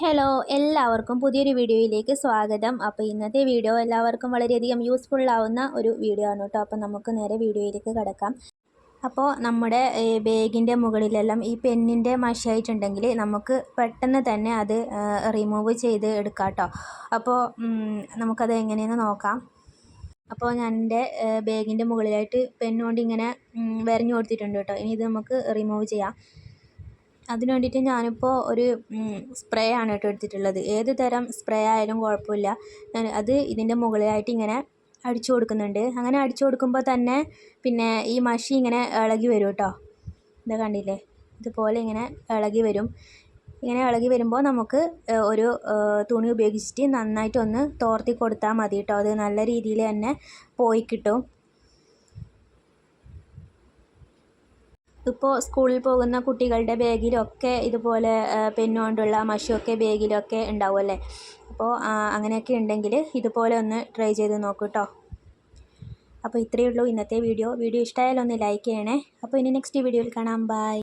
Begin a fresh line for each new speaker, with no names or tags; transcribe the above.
Hello എല്ലാവർക്കും പുതിയൊരു വീഡിയോയിലേക്ക് സ്വാഗതം. അപ്പോൾ ഇന്നത്തെ വീഡിയോ എല്ലാവർക്കും വളരെയധികം ആവുന്ന ഒരു വീഡിയോ ആണ് കേട്ടോ. അപ്പോൾ നമുക്ക് നേരെ വീഡിയോയിലേക്ക് കിടക്കാം. അപ്പോൾ നമ്മുടെ ബാഗിന്റെ മുകളിലെല്ലാം ഈ പെന്നിന്റെ മഷായിട്ടുണ്ടെങ്കിൽ നമുക്ക് പെട്ടെന്ന് തന്നെ അത് റിമൂവ് ചെയ്ത് എടുക്കാം കേട്ടോ. അപ്പോൾ നമുക്കത് എങ്ങനെയെന്ന് നോക്കാം. അപ്പോൾ ഞാൻ എന്റെ ബാഗിന്റെ മുകളിലായിട്ട് പെന്നുകൊണ്ട് ഇങ്ങനെ വരഞ്ഞു കൊടുത്തിട്ടുണ്ട് കേട്ടോ. ഇനി ഇത് നമുക്ക് റിമൂവ് ചെയ്യാം. അതിന് വേണ്ടിയിട്ട് ഞാനിപ്പോൾ ഒരു സ്പ്രേ ആണ് കേട്ടോ എടുത്തിട്ടുള്ളത്. ഏത് തരം സ്പ്രേ ആയാലും കുഴപ്പമില്ല. ഞാൻ അത് ഇതിന്റെ മുകളിലായിട്ട് ഇങ്ങനെ അടിച്ചു കൊടുക്കുന്നുണ്ട്. അങ്ങനെ അടിച്ചു കൊടുക്കുമ്പോൾ തന്നെ പിന്നെ ഈ മഷി ഇങ്ങനെ ഇളകി വരും കേട്ടോ. ഇത് കണ്ടില്ലേ? ഇതുപോലെ ഇങ്ങനെ ഇളകി വരും. ഇങ്ങനെ ഇളകി വരുമ്പോൾ നമുക്ക് ഒരു തുണി ഉപയോഗിച്ചിട്ട് നന്നായിട്ടൊന്ന് തോർത്തി കൊടുത്താൽ മതി കേട്ടോ. അത് നല്ല രീതിയിൽ തന്നെ പോയി കിട്ടും. ഇപ്പോൾ സ്കൂളിൽ പോകുന്ന കുട്ടികളുടെ ബാഗിലൊക്കെ ഇതുപോലെ പെന്നുകൊണ്ടുള്ള മഷിയൊക്കെ ബാഗിലൊക്കെ ഉണ്ടാവുമല്ലേ അപ്പോൾ അങ്ങനെയൊക്കെ ഉണ്ടെങ്കിൽ ഇതുപോലെ ഒന്ന് ട്രൈ ചെയ്ത് നോക്കൂ കേട്ടോ അപ്പോൾ ഇത്രയേ ഉള്ളൂ ഇന്നത്തെ വീഡിയോ വീഡിയോ ഇഷ്ടമായാലൊന്ന് ലൈക്ക് ചെയ്യണേ. അപ്പോൾ ഇനി നെക്സ്റ്റ് വീഡിയോയിൽ കാണാം. ബൈ